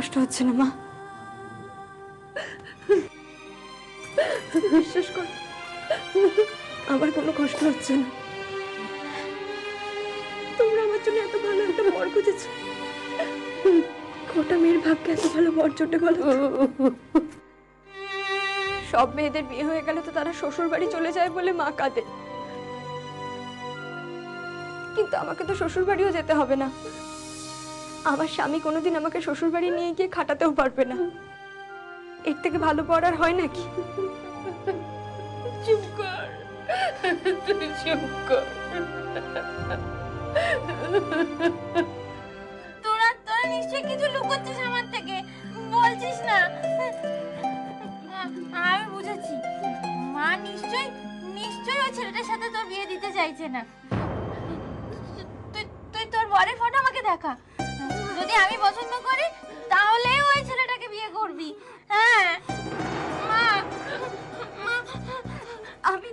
কষ্ট হচ্ছে না, মা। বিশ্বাস কর, আমার কোনো কষ্ট হচ্ছে না। তোমরা আমার জন্য এত ভালো একটা বর খুঁজেছ। কটা মেয়ের ভাগ্যে এত ভালো বর জোটে বলো সব মেয়েদের বিয়ে হয়ে গেলে তো তারা শ্বশুর বাড়ি চলে যায় বলে মা কাঁদে। কিন্তু আমাকে তো শ্বশুর বাড়িও যেতে হবে না। আমার স্বামী কোনোদিন আমাকে শ্বশুর বাড়ি নিয়ে গিয়ে খাটাতেও পারবে না। এর থেকে ভালো পড়ার হয় নাকি? চুপ কর। তুই চুপ কর। তোরা তোরা নিশ্চয়ই কিছু লুকোচ্ছিস আমার থেকে। বলছিস না। আমি বুঝেছি। মা নিশ্চয়ই নিশ্চয়ই ওই ছেলেটার সাথে তোর বিয়ে দিতে চাইছে না। তুই তুই তোর বরের ফটো আমাকে দেখা। যদি আমি পছন্দ করি, তাহলে ওই ছেলেটাকে বিয়ে করবি। হ্যাঁ। মা আমি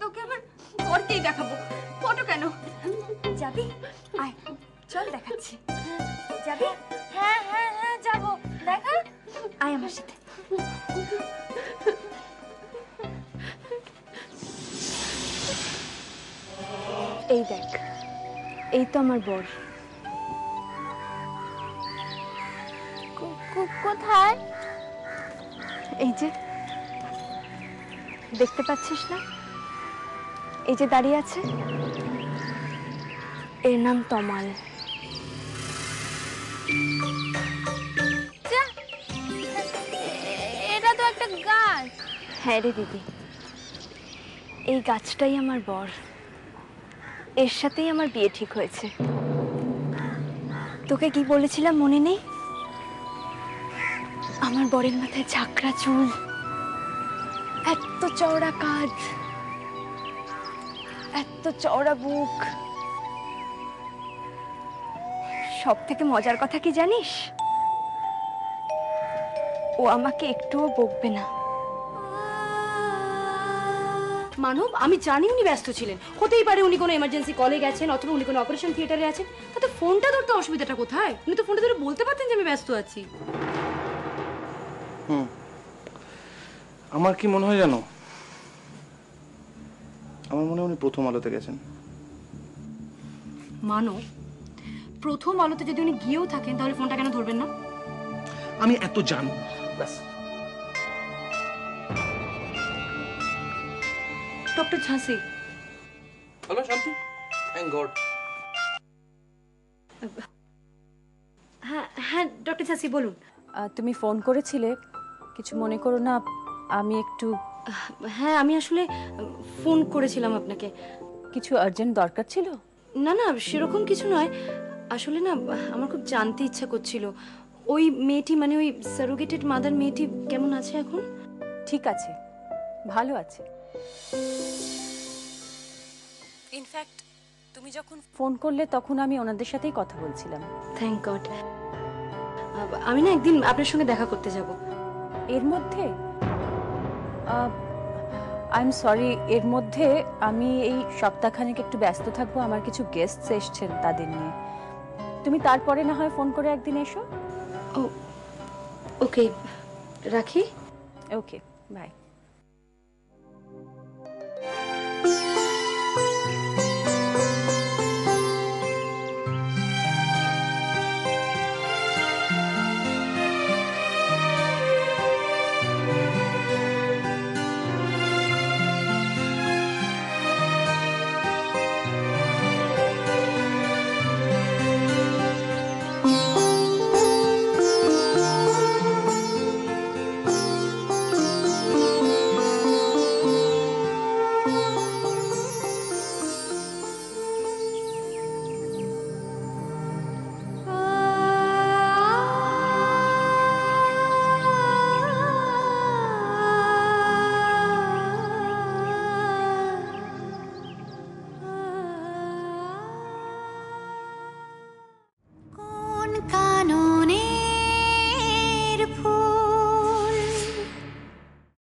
তোকে আমার পরকেই দেখাবো। ফটো কেন? যাবি? আয়, চল দেখাচ্ছি। যাবি? হ্যাঁ হ্যাঁ হ্যাঁ যাব। দেখা? আয় আমার সাথে। এই দেখ, এই তো আমার বর। কো- কোথায়? এই যে, দেখতে পাচ্ছিস না? এই যে দাঁড়িয়ে আছে? এর নাম তমাল। এটা তো একটা গাছ। হ্যাঁ রে দিদি, এই গাছটাই আমার বর। এর সাথেই আমার বিয়ে ঠিক হয়েছে। তোকে কি বলেছিলাম মনে নেই? আমার বরের মাথায় ঝাঁকড়া চুল এত চওড়া কাজ এত চওড়া বুক। সব থেকে মজার কথা কি জানিস? ও আমাকে একটুও বকবে না। মানব, আমি জানি উনি ব্যস্ত ছিলেন। হতেই পারে উনি কোনো এমার্জেন্সি কলে গেছেন অথবা উনি কোনো অপারেশন থিয়েটারে আছেন। তাতে ফোনটা ধরতে অসুবিধাটা কোথায়? উনি তো ফোনটা ধরে বলতে পারতেন যে আমি ব্যস্ত আছি। হুম। আমার কি মনে হয় জানো? আমার মনে হয় উনি প্রথম আলোতে গেছেন। মানব প্রথম আলোতে যদি উনি গিয়েও থাকেন তাহলে ফোনটা কেন ধরবেন না? আমি এত ব্যাস। ডক্টর ঝাঁসি। হ্যালো শান্তি। থ্যাংক গড হ্যাঁ হ্যাঁ ডক্টর ঝাঁসি বলুন। তুমি ফোন করেছিলে কিছু মনে করো না আমি একটু হ্যাঁ আমি আসলে ফোন করেছিলাম আপনাকে। কিছু আর্জেন্ট দরকার ছিল? না না সেরকম কিছু নয়। আসলে না আমার খুব জানতে ইচ্ছা করছিল। ওই মেয়েটি মানে ওই সারোগেটেড মাদার মেয়েটি কেমন আছে এখন? ঠিক আছে ভালো আছে। ইনফ্যাক্ট তুমি যখন ফোন করলে তখন আমি ওনাদের সাথেই কথা বলছিলাম। থ্যাংক গড আমি না একদিন আপনার সঙ্গে দেখা করতে যাব। এর মধ্যে? আই এম সরি এর মধ্যে আমি এই সপ্তাহখানেক একটু ব্যস্ত থাকব আমার কিছু গেস্টস এসছেন তাদের নিয়ে। তুমি তারপরে না হয় ফোন করে একদিন এসো। ও ওকে রাখি? Okay bye